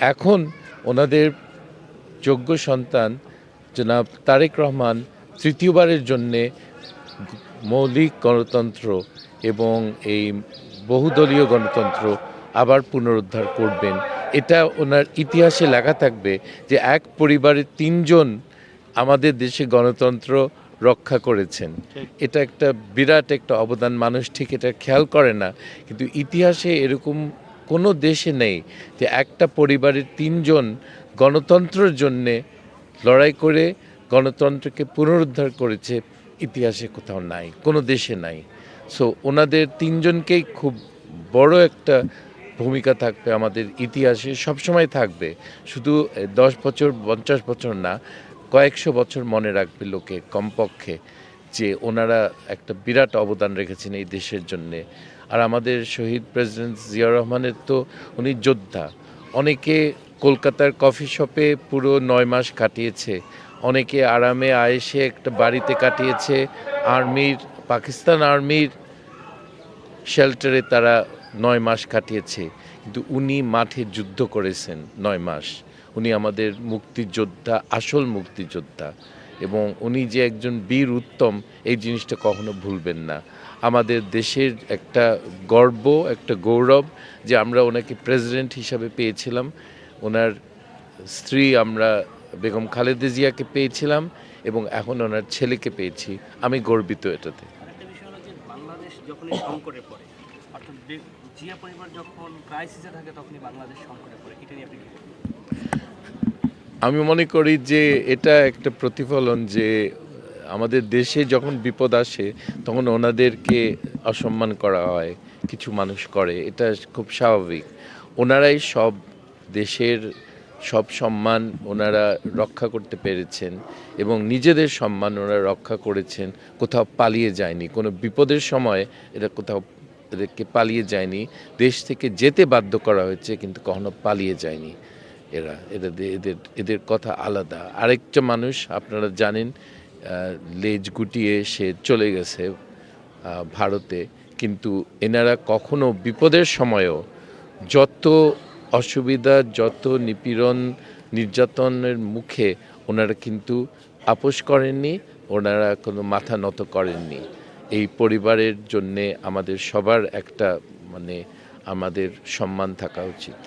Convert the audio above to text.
এখন ওনাদের যোগ্য সন্তান জনাব তারেক রহমান তৃতীয়বারের জন্যে মৌলিক গণতন্ত্র এবং এই বহুদলীয় গণতন্ত্র আবার পুনরুদ্ধার করবেন। এটা ওনার ইতিহাসে লেখা থাকবে যে এক পরিবারের তিনজন আমাদের দেশে গণতন্ত্র রক্ষা করেছেন। এটা একটা বিরাট একটা অবদান। মানুষ ঠিক এটা খেয়াল করে না। কিন্তু ইতিহাসে এরকম কোনো দেশে নেই যে একটা পরিবারের তিনজন গণতন্ত্রের জন্যে লড়াই করে গণতন্ত্রকে পুনরুদ্ধার করেছে, ইতিহাসে কোথাও নাই, কোনো দেশে নাই। সো ওনাদের তিনজনকেই খুব বড় একটা ভূমিকা থাকবে আমাদের ইতিহাসে, সবসময় থাকবে। শুধু দশ বছর, পঞ্চাশ বছর না, কয়েকশো বছর মনে রাখবে লোকে কমপক্ষে। যে ওনারা একটা বিরাট অবদান রেখেছেন এই দেশের জন্যে। আর আমাদের শহীদ প্রেসিডেন্ট জিয়া রহমানের তো উনি যোদ্ধা। অনেকে কলকাতার কফি শপে পুরো নয় মাস কাটিয়েছে। অনেকে আরামে আয়েসে একটা বাড়িতে কাটিয়েছে। আর্মির, পাকিস্তান আর্মির শেল্টারে তারা নয় মাস কাটিয়েছে। কিন্তু উনি মাঠে যুদ্ধ করেছেন নয় মাস। উনি আমাদের মুক্তিযোদ্ধা, আসল মুক্তিযোদ্ধা। এবং উনি যে একজন বীর উত্তম, এই জিনিসটা কখনো ভুলবেন না। আমাদের দেশের একটা গর্ব, একটা গৌরব যে আমরা ওনাকে প্রেসিডেন্ট হিসাবে পেয়েছিলাম। ওনার স্ত্রী আমরা বেগম খালেদা জিয়াকে পেয়েছিলাম এবং এখন ওনার ছেলেকে পেয়েছি। আমি গর্বিত এটাতে। বাংলাদেশ? আমি মনে করি যে এটা একটা প্রতিফলন যে আমাদের দেশে যখন বিপদ আসে, তখন ওনাদেরকে অসম্মান করা হয়, কিছু মানুষ করে। এটা খুব স্বাভাবিক। ওনারাই সব দেশের সব সম্মান ওনারা রক্ষা করতে পেরেছেন এবং নিজেদের সম্মান ওনারা রক্ষা করেছেন। কোথাও পালিয়ে যায়নি। কোনো বিপদের সময় এটা কোথাও এদেরকে পালিয়ে যায়নি। দেশ থেকে যেতে বাধ্য করা হয়েছে, কিন্তু কখনো পালিয়ে যায়নি। এরা, এদের এদের এদের কথা আলাদা। আরেকটা মানুষ, আপনারা জানেন লেজ গুটিয়ে সে চলে গেছে ভারতে। কিন্তু এনারা কখনো বিপদের সময়ও যত অসুবিধা, যত নিপীড়ন, নির্যাতনের মুখে ওনারা কিন্তু আপোষ করেননি, ওনারা কোনো মাথা নত করেননি। এই পরিবারের জন্যে আমাদের সবার একটা মানে আমাদের সম্মান থাকা উচিত।